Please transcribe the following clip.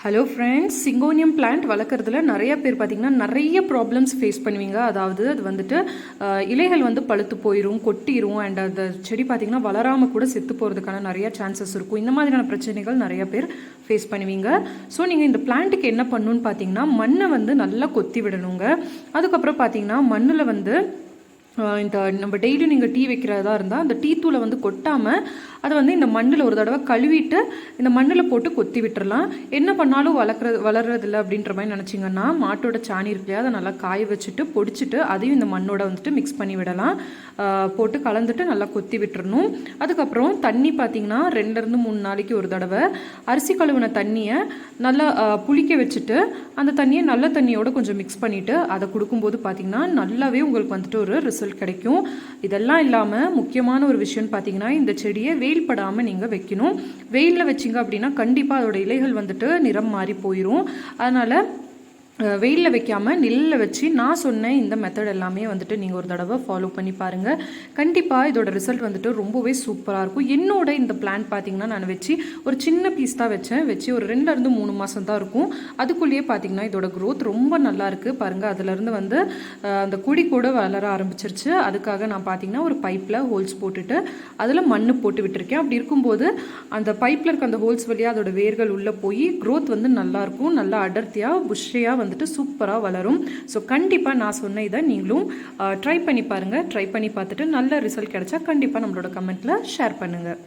Hello friends syngonium plant வளர்க்குறதுல நிறைய பேர் பார்த்தீங்கன்னா நிறைய ப்ராப்ளம்ஸ் ஃபேஸ் பண்ணுவீங்க. அதாவது அது வந்துட்டு இலைகள் வந்து பழுத்து போயிடும் கொட்டிரும் அண்ட் அந்த செடி பார்த்தீங்கன்னா வளராமல் கூட செத்து போகிறதுக்கான நிறைய சான்சஸ் இருக்கும். இந்த மாதிரியான பிரச்சனைகள் நிறைய பேர் ஃபேஸ் பண்ணுவீங்க. ஸோ நீங்கள் இந்த பிளான்ட்டுக்கு என்ன பண்ணணும்னு பார்த்தீங்கன்னா மண்ணை வந்து நல்லா கொத்தி விடணுங்க. அதுக்கப்புறம் பார்த்தீங்கன்னா மண்ணில் வந்து இந்த நம்ம டெய்லியும் நீங்கள் டீ வைக்கிறதா இருந்தால் அந்த டீ தூளை வந்து கொட்டாமல் அதை வந்து இந்த மண்ணில் ஒரு தடவை கழுவிட்டு இந்த மண்ணில் போட்டு கொத்தி விட்டுறலாம். என்ன பண்ணாலும் வளர்க்குறது வளர்றதில்ல அப்படின்ற மாதிரி நினச்சிங்கன்னா மாட்டோட சாணி இருக்கு இல்லையா அதை நல்லா காய வச்சுட்டு பொடிச்சிட்டு அதையும் இந்த மண்ணோட வந்துட்டு மிக்ஸ் பண்ணி விடலாம். போட்டு கலந்துட்டு நல்லா கொத்தி விட்டுறணும். அதுக்கப்புறம் தண்ணி பார்த்தீங்கன்னா ரெண்டுலேருந்து மூணு நாளைக்கு ஒரு தடவை அரிசி கழுவின தண்ணியை நல்லா புளிக்க வச்சுட்டு அந்த தண்ணியை நல்ல தண்ணியோட கொஞ்சம் மிக்ஸ் பண்ணிவிட்டு அதை கொடுக்கும்போது பார்த்தீங்கன்னா நல்லாவே உங்களுக்கு வந்துட்டு ஒரு ரிசல்ட் கிடைக்கும். இதெல்லாம் இல்லாமல் முக்கியமான ஒரு விஷயம்னு பார்த்தீங்கன்னா இந்த செடியை வெயில் படாமல் நீங்கள் வைக்கணும். வெயிலில் வச்சிங்க அப்படின்னா கண்டிப்பாக அதோட இலைகள் வந்துட்டு நிறம் மாறி போயிடும் அதனால் வெயிலில் வைக்காமல் நெல்லில் வச்சு நான் சொன்ன இந்த மெத்தட் எல்லாமே வந்துட்டு நீங்கள் ஒரு தடவை ஃபாலோ பண்ணி பாருங்கள் கண்டிப்பாக இதோட ரிசல்ட் வந்துட்டு ரொம்பவே சூப்பராக இருக்கும். என்னோட இந்த பிளான் பார்த்தீங்கன்னா நான் வச்சு ஒரு சின்ன பீஸ் தான் வச்சேன். வச்சு ஒரு ரெண்டுலேருந்து மூணு மாதம் தான் இருக்கும். அதுக்குள்ளேயே பார்த்தீங்கன்னா இதோட க்ரோத் ரொம்ப நல்லா இருக்குது பாருங்கள் அதுலேருந்து வந்து அந்த கொடி கூட வளர ஆரம்பிச்சிருச்சு. அதுக்காக நான் பார்த்தீங்கன்னா ஒரு பைப்பில் ஹோல்ஸ் போட்டுட்டு அதில் மண் போட்டு விட்டுருக்கேன். அப்படி இருக்கும்போது அந்த பைப்பில் இருக்க அந்த ஹோல்ஸ் வழியாக அதோட வேர்கள் உள்ளே போய் க்ரோத் வந்து நல்லாயிருக்கும் நல்லா அடர்த்தியாக புஷ்ஷியாக வந்துட்டு சூப்பராக வளரும். ஸோ கண்டிப்பாக நான் சொன்ன இதை நீங்களும் ட்ரை பண்ணி பாருங்கள் ட்ரை பண்ணி பார்த்துட்டு நல்ல ரிசல்ட் கிடைச்சா கண்டிப்பாக நம்மளோட கமெண்ட்டில் ஷேர் பண்ணுங்கள்